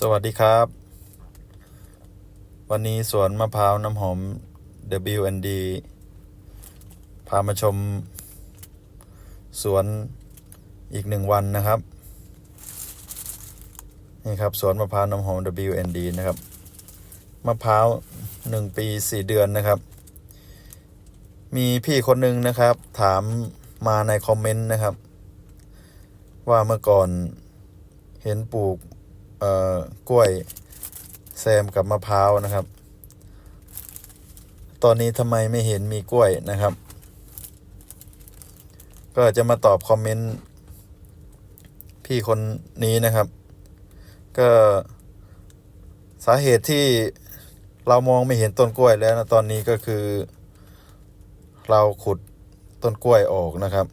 สวัสดีครับ วันนี้สวนมะพร้าวน้ำหอม W&D พามาชม สวนอีกหนึ่งวันนะครับ นี่ครับสวนมะพร้าวน้ำหอม W&D นะครับ มะพร้าวหนึ่งปีสี่เดือนนะครับ มีพี่คนหนึ่งนะครับ ถามมาในคอมเมนต์นะครับ ว่าเมื่อก่อนเห็นปลูก เอ่อกล้วยแซมกับมะพร้าวนะครับ ตอนนี้ทำไมไม่เห็นมีกล้วยนะครับ ก็จะมาตอบคอมเมนต์พี่คนนี้นะครับ ก็สาเหตุที่เรามองไม่เห็นต้นกล้วยแล้วนะตอนนี้ก็คือ เราขุดต้นกล้วยออกนะครับ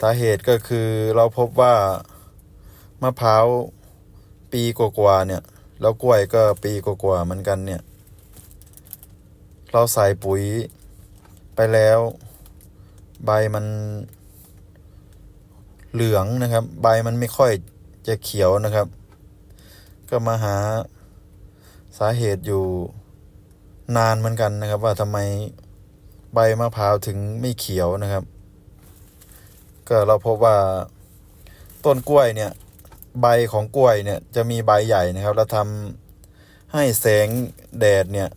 สาเหตุก็คือเราพบว่ามะพร้าว ปีกว่าๆเนี่ย แล้วกล้วยก็ปีกว่าๆเหมือนกันเนี่ย เราใส่ปุ๋ยไปแล้ว ใบมันเหลืองนะครับ ใบมันไม่ค่อยจะเขียวนะครับ ก็มาหาสาเหตุอยู่นานเหมือนกันนะครับ ว่าทำไมใบมะพร้าวถึงไม่เขียวนะครับ ก็เราพบว่าต้นกล้วยเนี่ย ใบของกล้วยเนี่ยจะมีใบใหญ่นะครับแล้วทำให้แสงแดดเนี่ย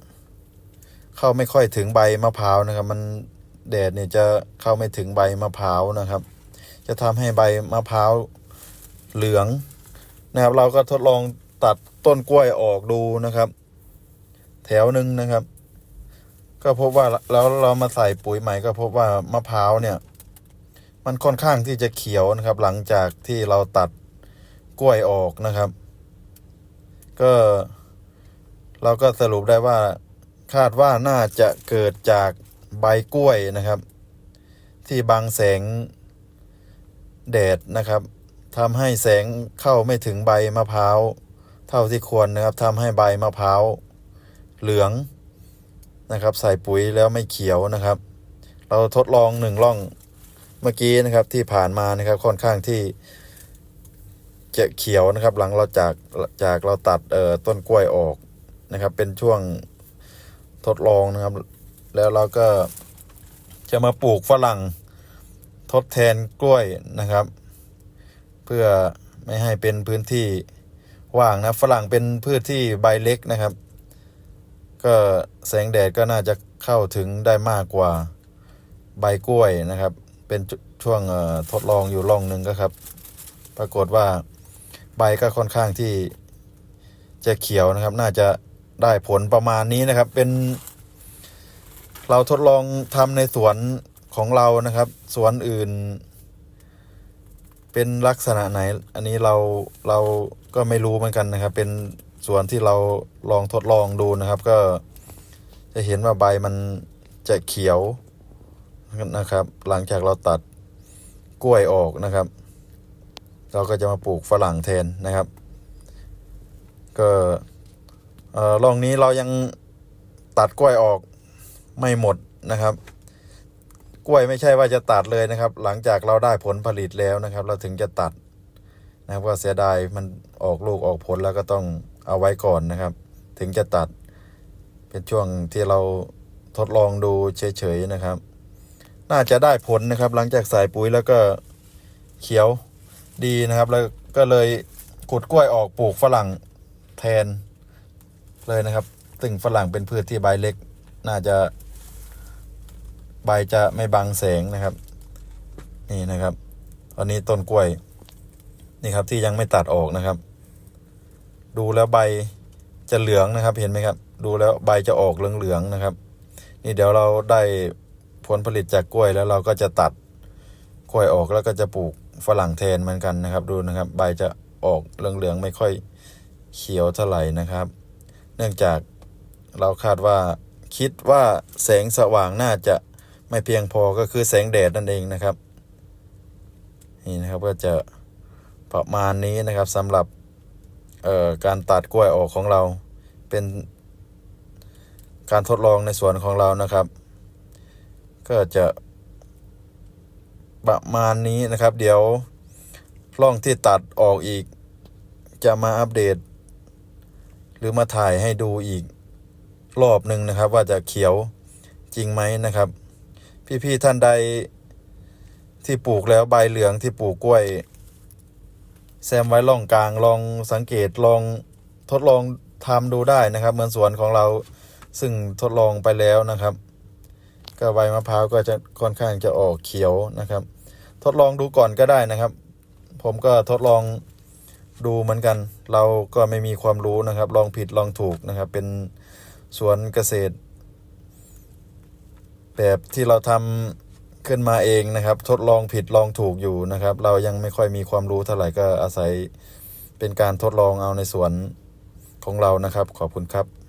เข้าไม่ค่อยถึงใบมะพร้าวนะครับ มันแดดเนี่ยจะเข้าไม่ถึงใบมะพร้าวนะครับ จะทำให้ใบมะพร้าวเหลืองนะครับ เราก็ทดลองตัดต้นกล้วยออกดูนะครับ แถวหนึ่งนะครับ ก็พบว่าแล้วเรามาใส่ปุ๋ยใหม่ก็พบว่ามะพร้าวเนี่ย มันค่อนข้างที่จะเขียวนะครับ หลังจากที่เราตัด กล้วยออกนะครับ ก็เราก็สรุปได้ว่าคาดว่าน่าจะเกิดจากใบกล้วยนะครับ ที่บังแสงแดดนะครับทำให้แสงเข้าไม่ถึงใบมะพร้าวเท่าที่ควรนะครับทำให้ใบมะพร้าวเหลืองนะครับ ใส่ปุ๋ยแล้วไม่เขียวนะครับ เราทดลองหนึ่งร่องเมื่อกี้นะครับที่ผ่านมานะครับค่อนข้างที่ เขียวนะครับ หลังเราจากจากเราตัดเอ่อต้นกล้วยออกนะครับ เป็นช่วงทดลองนะครับ แล้วเราก็จะมาปลูกฝรั่งทดแทนกล้วยนะครับ เพื่อไม่ให้เป็นพื้นที่ว่างนะฝรั่งเป็นพืชที่ใบเล็กนะครับ ก็แสงแดดก็น่าจะเข้าถึงได้มากกว่าใบกล้วยนะครับ เป็นช่วงทดลองอยู่ร่องหนึ่งก็ครับ ปรากฏว่า ใบก็ค่อนข้างที่จะเขียวนะครับ น่าจะได้ผลประมาณนี้นะครับ เป็น เราทดลองทำในสวนของเรานะครับ สวนอื่น เป็นลักษณะไหน อันนี้เราเราก็ไม่รู้เหมือนกันนะครับ เป็นสวนที่เราลองทดลองดูนะครับ ก็จะเห็นว่าใบมันจะเขียวนะครับ หลังจากเราตัดกล้วยออกนะครับ เราก็จะมาปลูกฝรั่งแทนนะครับ ก็ร่องนี้เรายังตัดกล้วยออกไม่หมดนะครับ กล้วยไม่ใช่ว่าจะตัดเลยนะครับ หลังจากเราได้ผลผลิตแล้วนะครับ เราถึงจะตัดนะครับก็เสียดายมันออกลูกออกผลแล้วก็ต้องเอาไว้ก่อนนะครับ ถึงจะตัดเป็นช่วงที่เราทดลองดูเฉยๆนะครับ น่าจะได้ผลนะครับ หลังจากใส่ปุ๋ยแล้วก็เขียว ดีนะครับ แล้วก็เลยขุดกล้วยออกปลูกฝรั่งแทนเลยนะครับ ซึ่งฝรั่งเป็นพืชที่ใบเล็ก น่าจะ ใบจะไม่บังแสงนะครับ นี่นะครับตอนนี้ต้นกล้วย นี่ครับที่ยังไม่ตัดออกนะครับ ดูแล้วใบจะเหลืองนะครับ เห็นไหมครับ ดูแล้วใบจะออกเหลืองๆนะครับ นี่เดี๋ยวเราได้ผลผลิตจากกล้วยแล้วเราก็จะตัดกล้วยออกแล้วก็จะปลูก ฝรั่งแทนเหมือนกันนะครับ ดูนะครับ ใบจะออกเหลืองๆไม่ค่อยเขียวเท่าไหร่นะครับ เนื่องจากเราคาดว่าคิดว่าแสงสว่างน่าจะไม่เพียงพอก็คือแสงแดดนั่นเองนะครับนี่นะครับก็จะประมาณนี้นะครับสำหรับการตัดกล้วยออกของเราเป็นการทดลองในสวนของเรานะครับ ก็จะ ประมาณนี้นะครับ เดี๋ยวร่องที่ตัดออกอีก จะมาอัปเดต หรือมาถ่ายให้ดูอีกรอบหนึ่งนะครับ ว่าจะเขียวจริงไหมนะครับ พี่ๆท่านใดที่ปลูกแล้วใบเหลืองที่ปลูกกล้วย แซมไว้ร่องกลางลองสังเกตลองทดลองทำดูได้นะครับ เหมือนสวนของเราซึ่งทดลองไปแล้วนะครับ ก็ใบมะพร้าวก็จะค่อนข้างจะออกเขียวนะครับ ทดลองดูก่อนก็ได้นะครับ ผมก็ทดลองดูเหมือนกัน เราก็ไม่มีความรู้นะครับ ลองผิดลองถูกนะครับ เป็นสวนเกษตร แบบที่เราทำขึ้นมาเองนะครับ ทดลองผิดลองถูกอยู่นะครับ เรายังไม่ค่อยมีความรู้เท่าไหร่ก็อาศัยเป็นการทดลองเอาในสวนของเรานะครับ ขอบคุณครับ